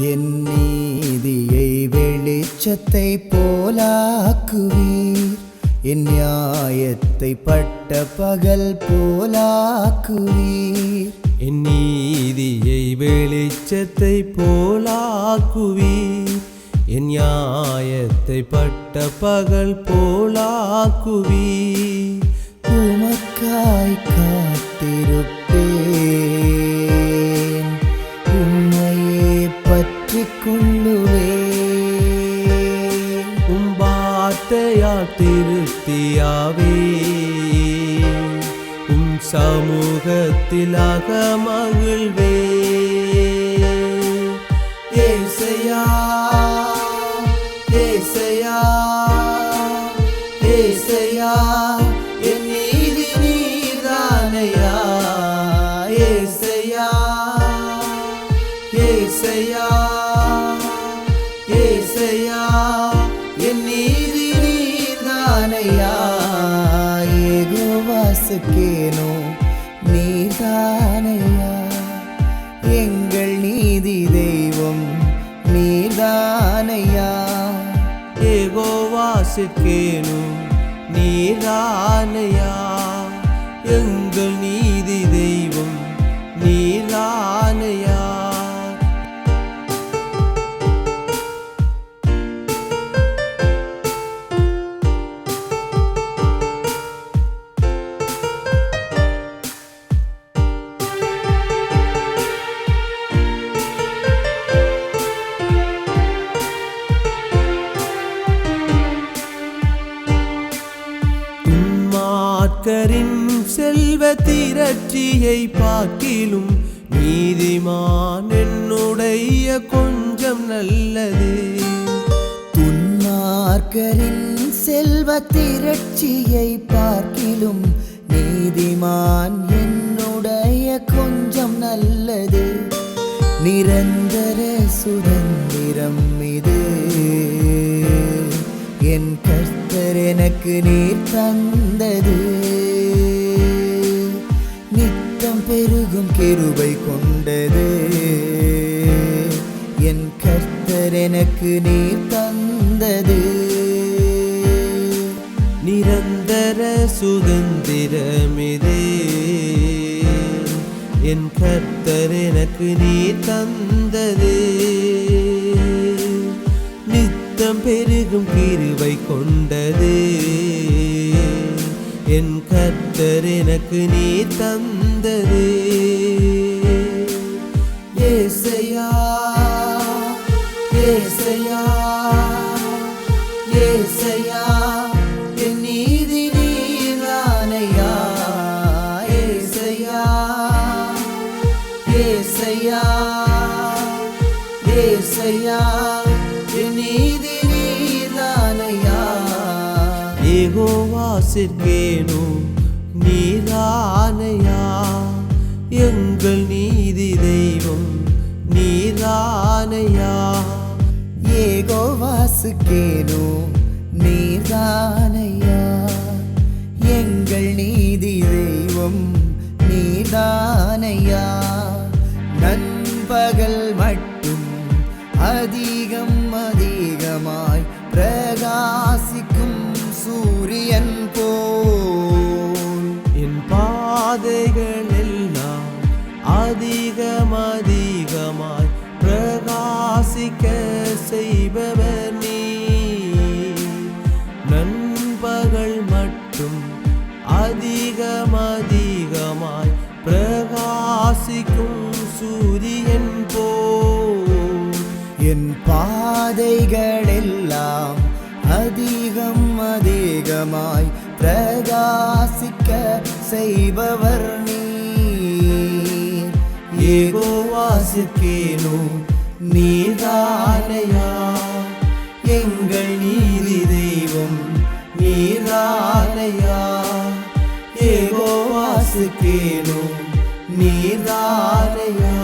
என் நீதியை வெளிச்சத்தை போலாக்குவீர். என் நியாயத்தை பட்ட பகல் போலாக்குவீர். என் நீதியை வெளிச்சத்தை போலாக்குவீர். என் நியாயத்தை பட்ட பகல் போலாக்குவீர். உமக்காய் பற்றிக் கொள்ளுவேன் திருப்தியாவே. உம் சமூகத்திலாக மகிழ்வே ஏசையா ஏசையா ஏசையா. ஏசையா என் நீதி நீர்தானையா ஏகோவாசுக்கேனோ நீதானையா எங்கள் நீதி தெய்வம் நீர்தானையா ஏகோவாசிற்கேனு நீரானையா எங்கள் நீ செல்வ திரட்சியை பார்க்கிலும் நீதிமான் என்னுடைய கொஞ்சம் நல்லது. துன்மார்க்கரின் செல்வ திரட்சியை பார்க்கிலும் நீதிமான் என்னுடைய கொஞ்சம் நல்லது. நிரந்தர சுதந்திரம் இது. என் கர்த்தர் எனக்கு நீர் தந்தது. பெருகும் கிருபை கொண்டது. என் கர்த்தர் எனக்கு நீர் தந்தது. நிரந்தர சுதந்திரமிதே. என் கர்த்தர் எனக்கு நீர் தந்தது. நித்தம் பெருகும் கிருபை கொண்டது. என் கத்தர் எனக்கு நீ தந்தது. ஏசையா ஏசையா ஏசையா என் நீதி நீதானையா ஏசையா ஏசையா ஏசையா. ஏகோவாசிற்கேனோ நீரானையா எங்கள் நீதி தெய்வம் நீரானையா ஏகோவாசுக்கேனோ நீர்தானையா எங்கள் நீதி தெய்வம் நீதானையா நண்பகல் மட்டும் அதி என் பாதைகளெல்லாம் அதிகம் அதிகமாய் பிரகாசிக்க செய்பவர் நீர். ஏகோவாசிற்கேனோ நீதானையா எங்கள் நீதி தெய்வம் நீதானையா ஏகோ ஏகோவாசிற்கேனோ நீதானையா